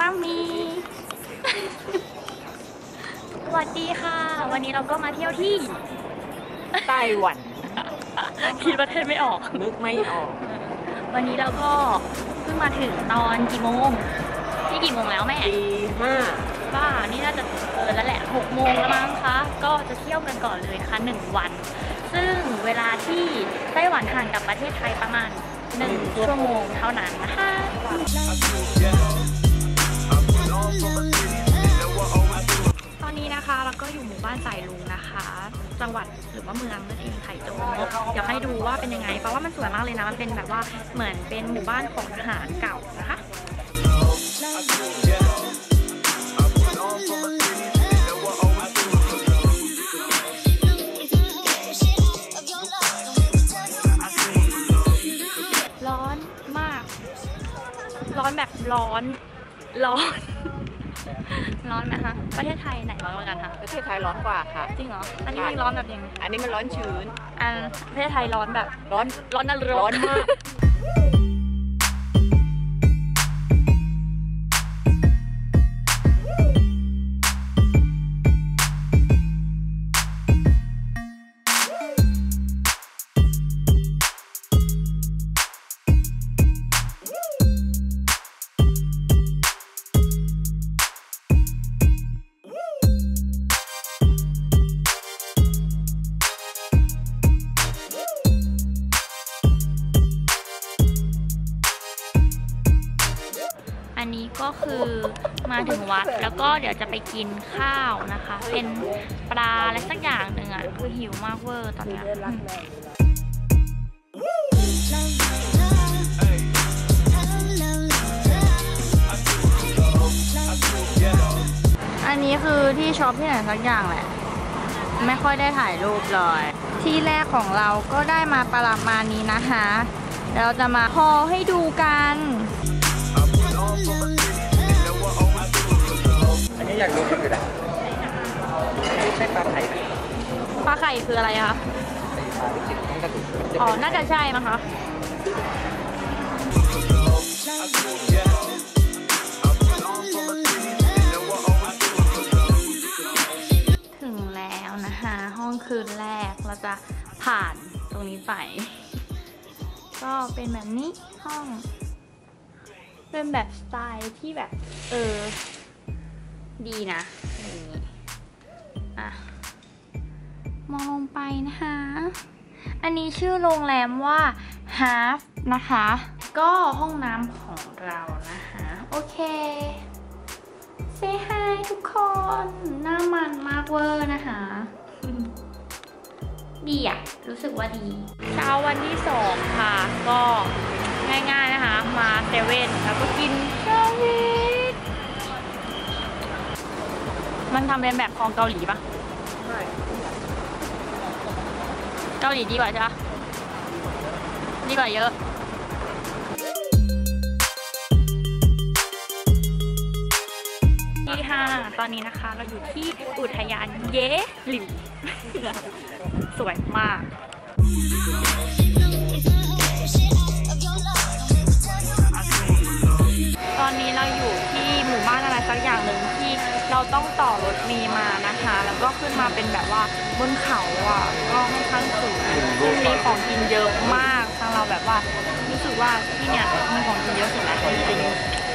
มัมมีสวัสดีค่ะ วันนี้เราก็มาเที่ยวที่ ไต้หวัน คิดประเทศไม่ออก นึกไม่ออก วันนี้เราก็เพิ่งมาถึงตอนกี่โมงนี่กี่โมงแล้วแม่ปีห้าบ้านี่น่าจะเออแล้วแหละหกโมงแล้วมั้งคะ ก็จะเที่ยวกันก่อนเลยนะคะหนึ่งวัน ซึ่งเวลาที่ไต้หวันห่างกับประเทศไทยประมาณ หนึ่งชั่วโมงเท่านั้นนะคะตอนนี้นะคะเราก็อยู่หมู่บ้านสายลุงนะคะ จังหวัดหรือว่าเมืองนั่นเองไถโจงเดี๋ยวให้ดูว่าเป็นยังไง เพราะว่ามันสวยมากเลยนะ มันเป็นแบบว่าเหมือนเป็นหมู่บ้านของทหารเก่านะคะ ร้อนแบบร้อน ร้อน ร้อนไหมคะ ประเทศไทยไหนร้อนกว่ากันคะ ประเทศไทยร้อนกว่าค่ะ จริงเหรอ อันนี้มีร้อนแบบยังไงอันนี้มันร้อนชื้น อันประเทศไทยร้อนแบบ ร้อน ร้อนนรกร้อนมาก อันนี้ก็คือมาถึงวัดแล้วก็เดี๋ยวจะไปกินข้าวนะคะ เป็นปลาอะไรสักอย่างหนึ่งอะคือหิวมากเวอร์ตอนนี้ยอืมอันนี้คือที่ช็อปที่ไหนสักอย่างแหละ ไม่ค่อยได้ถ่ายรูปเลย ที่แรกของเราก็ได้มาประมาณนี้นะคะเราจะมาพอให้ดูกัน อันนี้อยากรู้ที่สุดอะไม่ใช่ปลาไข่ปลาไข่คืออะไรคะปลาที่จิตต้องกระตุกจะอ๋อเป็นน่าจะใช่มั้งคะถึงแล้วนะคะ ห้องคืนแรกเราจะผ่านตรงนี้ไป ก็เป็นแบบนี้ห้อง เป็นแบบสไตล์ที่แบบ เออ ดีนะอย่างนี้อะ มองลงไปนะคะ อันนี้ชื่อโรงแรมว่า Half นะคะ ก็ห้องน้ำของเรานะคะ โอเคเซฮายทุกคน หน้ามันมากเวอร์นะคะ ดีอะรู้สึกว่าดี เช้าวันที่สองค่ะ ก็ ง่ายๆนะคะ มาเซเว่นแล้วก็กินชาวิตมันทำเป็นแบบของเกาหลีปะใช่เกาหลีดีกว่าใช่ปะดีกว่าเยอะที่ห้าตอนนี้นะคะเราอยู่ที่อุทยานเยหลิว สวยมาก ต้องต่อรถเมล์มานะคะ แล้วก็ขึ้นมาเป็นแบบว่าบนเขาอะก็ค่อนข้างสูงซึ่งมีของกินเยอะมากทางเราแบบว่ารู้สึกว่าที่เนี่ยมีของกินเยอะสุดแล้วจริงๆ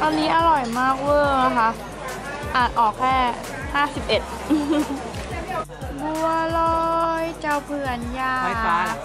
ตอนนี้อร่อยมากเวอร์นะคะอ่านออกแค่ 51 บัวลอยเจ้าเพื่อนยาไฟฟ้าเหรอ